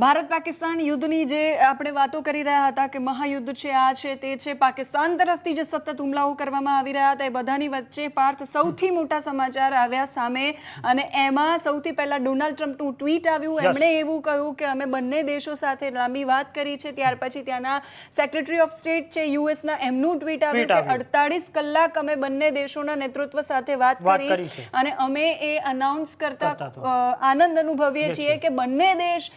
ભારત પાકિસ્તાન યુદ્ધની જે આપણે વાતો કરી રહ્યા હતા કે મહાયુદ્ધ છે આ છે તે છે પાકિસ્તાન તરફથી જે સતત હુમલાઓ કરવામાં આવી રહ્યા હતા એ બધાની વચ્ચે પાર્થ સૌથી મોટા સમાચાર આવ્યા સામે. અને એમાં સૌથી પહેલા ડોનાલ્ડ ટ્રમ્પનું ટ્વીટ આવ્યું. એમણે એવું કહ્યું કે અમે બંને દેશો સાથે લાંબી વાત કરી છે. ત્યાર પછી ત્યાંના સેક્રેટરી ઓફ સ્ટેટ છે યુએસના એમનું ટ્વીટ આવ્યું કે અડતાળીસ કલાક અમે બંને દેશોના નેતૃત્વ સાથે વાત કરી અને અમે એ અનાઉન્સ કરતા આનંદ અનુભવીએ છીએ કે બંને દેશ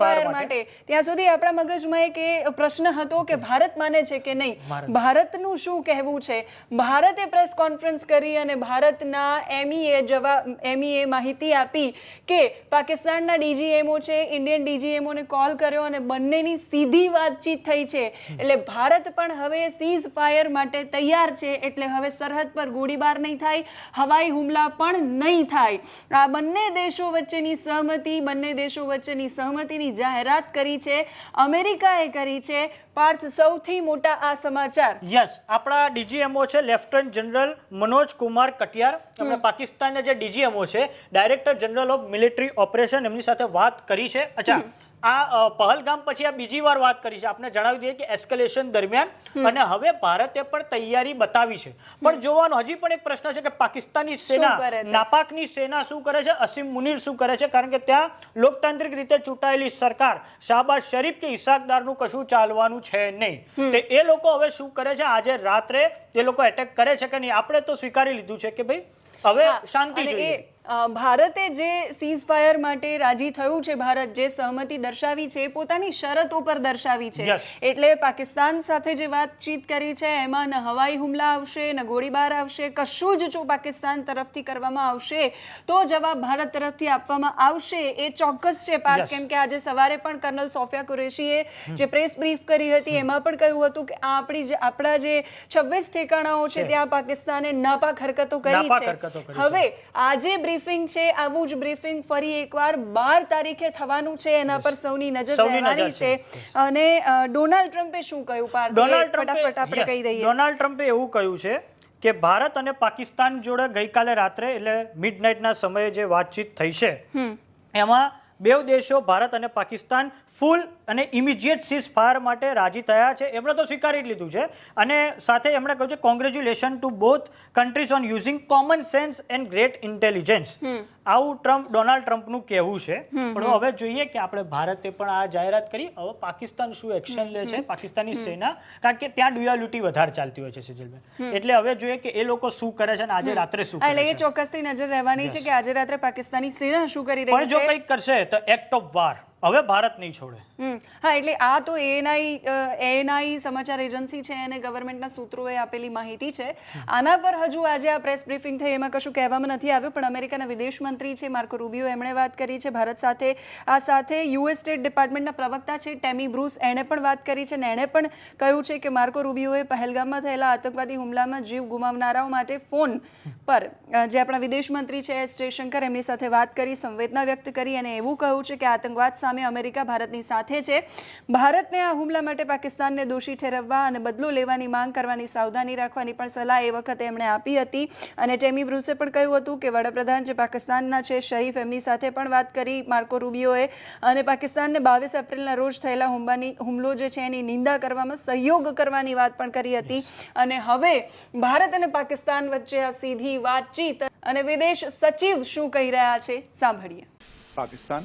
Ceasefire માટે. માટે. ત્યાં સુધી આપણા મગજમાં એક એ પ્રશ્ન હતો કે ભારત માને છે કે નહીં? ભારતનું શું કહેવું છે? ભારતે પ્રેસ કોન્ફરન્સ કરી અને ભારતના એમઈએ જવા એમઈએ માહિતી આપી કે પાકિસ્તાનના ડીજીએમઓ છે ઇન્ડિયન ડીજીએમઓને કોલ કર્યો અને બંનેની સીધી વાતચીત થઈ છે. એટલે ભારત પણ હવે સીઝ ફાયર માટે તૈયાર છે એટલે હવે સરહદ પર ગોળીબાર નહીં થાય હવાઈ હુમલા પણ નહીં થાય. આ બંને દેશો વચ્ચેની સહમતિ બંને દેશો વચ્ચેની સહમતિની જાહેરાત કરી છે અમેરિકાએ કરી છે. પાર્થ સૌથી મોટા આ સમાચાર. યસ આપણા ડીજીએમઓ છે લેફ્ટનન્ટ જનરલ મનોજ કુમાર કટિયાર. આપણે પાકિસ્તાનના જે ડીજીએમઓ છે director general of military operation એમની સાથે વાત કરી છે. અચ્છા આ પહલગામ પછી આ બીજી વાર વાત કરી છે. આપણે જણાવી દઈએ કે એસ્કેલેશન દરમિયાન અને હવે ભારતે પણ તૈયારી બતાવી છે. પણ જોવાનું હજી પણ એક પ્રશ્ન છે કે પાકિસ્તાની સેના નાપાકની સેના શું કરે છે? અસીમ મુનીર શું કરે છે? કારણ કે ત્યાં લોકતાંત્રિક રીતે ચૂંટાયેલી સરકાર શાહબાઝ શરીફ કે ઇસાકદારનું કશું ચાલવાનું છે નહીં. તે એ લોકો હવે શું કરે છે? આજે રાત્રે એ લોકો એટેક કરે છે કે નહીં? આપણે તો સ્વીકારી લીધું છે કે ભાઈ હવે શાંતિ જોઈએ. ભારતે જે સીઝ ફાયર માટે રાજી થયું છે ભારત જે સહમતિ દર્શાવી છે પોતાની શરતો પર દર્શાવી છે એટલે પાકિસ્તાન સાથે જે વાતચીત કરી છે એમાં ન હવાઈ હુમલા આવશે ન ગોળીબાર આવશે કશું જ જો પાકિસ્તાન તરફથી કરવામાં આવશે તો જવાબ ભારત તરફથી આપવામાં આવશે એ ચોક્કસ છે Yes. કેમ કે આજે સવારે પણ કર્નલ સોફિયા કુરેશીએ જે પ્રેસ બ્રીફ કરી હતી એમાં પણ કહ્યું હતું કે આપણી જે આપણા જે છવ્વીસ ઠેકાણાઓ છે. ત્યાં પાકિસ્તાને નાપાક હરકતો કરી છે. હવે આજે બ્રીફિંગ છે આવું જ બ્રીફિંગ ફરી એકવાર બાર તારીખે થવાનું છે એના પર સૌની નજર રહેવાની છે. અને ડોનાલ્ડ ટ્રમ્પે શું કહ્યું પાર્થ ડોનાલ્ડ ફટાફટ આપણે કહી દઈએ. ડોનાલ્ડ ટ્રમ્પે એવું કહ્યું છે કે ભારત અને પાકિસ્તાન જોડે ગઈકાલે રાત્રે એટલે મિડનાઇટના સમયે જે વાતચીત થઈ છે એમાં બે દેશો, ભારત અને પાકિસ્તાન ફૂલ અને ઇમિજિએટ સીઝ ફાયર માટે રાજી થયા છે. એમણે તો સ્વીકારી લીધું છે. અને સાથે એમણે કહ્યું છે congratulation to both countries on using common sense and great intelligence આવું ટ્રમ્પ ડોનાલ્ડ ટ્રમ્પનું કહેવું છે. પણ હવે જોઈએ કે આપણે ભારતે પણ આ જાહેરાત કરી. હવે પાકિસ્તાન શું એક્શન લે છે? પાકિસ્તાની સેના. કારણ કે ત્યાં ડ્યુઆલિટી વધારે ચાલતી હોય છે સિજલભાઈ એટલે હવે જોઈએ કે એ લોકો શું કરે છે અને આજે રાત્રે શું એટલે એ ચોક્કસથી નજર રહેવાની છે કે આજે રાત્રે પાકિસ્તાની સેના શું કરી પણ રહી જો કંઈક કરશે તો એક્ટ ઓફ વાર હવે ભારત નહીં છોડે. હા, એટલે આ તો એએનઆઈ એએનઆઈ સમાચાર એજન્સી છે અને ગવર્મેન્ટના સૂત્રોએ આપેલી માહિતી છે. આના પર હજુ આજે આ પ્રેસ બ્રીફિંગ થઈ, એમાં કશું કહેવામાં નથી આવ્યું, પણ અમેરિકાના વિદેશ મંત્રી છે, માર્કો રૂબિયો, એમણે વાત કરી છે, ભારત સાથે, આ સાથે યુએસ સ્ટેટ ડિપાર્ટમેન્ટના પ્રવક્તા છે, ટેમી બ્રુસ, એણે પણ વાત કરી છે, અને એણે પણ કહ્યું છે કે માર્કો રૂબિયોએ પહેલગામમાં થયેલા આતંકવાદી હુમલામાં જીવ ગુમાવનારાઓ માટે ફોન પર જે આપણા વિદેશ મંત્રી છે એસ જયશંકર, એમની સાથે વાત કરી, સંવેદના વ્યક્ત કરી અને એવું કહ્યું છે કે આતંકવાદ સામે અમેરિકા ભારતની સાથે છે. ભારતને આ હુમલા માટે પાકિસ્તાનને દોષી ઠેરવવા અને બદલો લેવાની માંગ કરવાની સાવધાની રાખવાની પણ સલાહ એ વખતે એમણે આપી હતી. અને ટેમી બ્રુસે પણ કહ્યું હતું કે વડાપ્રધાન જે પાકિસ્તાનના છે, શરીફ એમની સાથે પણ વાત કરી. માર્કો રૂબિયોએ અને પાકિસ્તાનને બાવીસ એપ્રિલના રોજ થયેલા હુમલાની હુમલો જે છે એની નિંદા કરવામાં સહયોગ કરવાની વાત પણ કરી હતી. અને હવે ભારત અને પાકિસ્તાન વચ્ચે આ સીધી વાતચીત અને વિદેશ સચિવ શું કહી રહ્યા છે, સાંભળીએ. Pakistan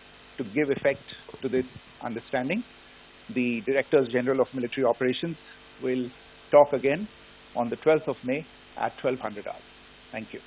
to give effect to this understanding. The Directors General of Military Operations will talk again on the 12th of May at 1200 hours. Thank you.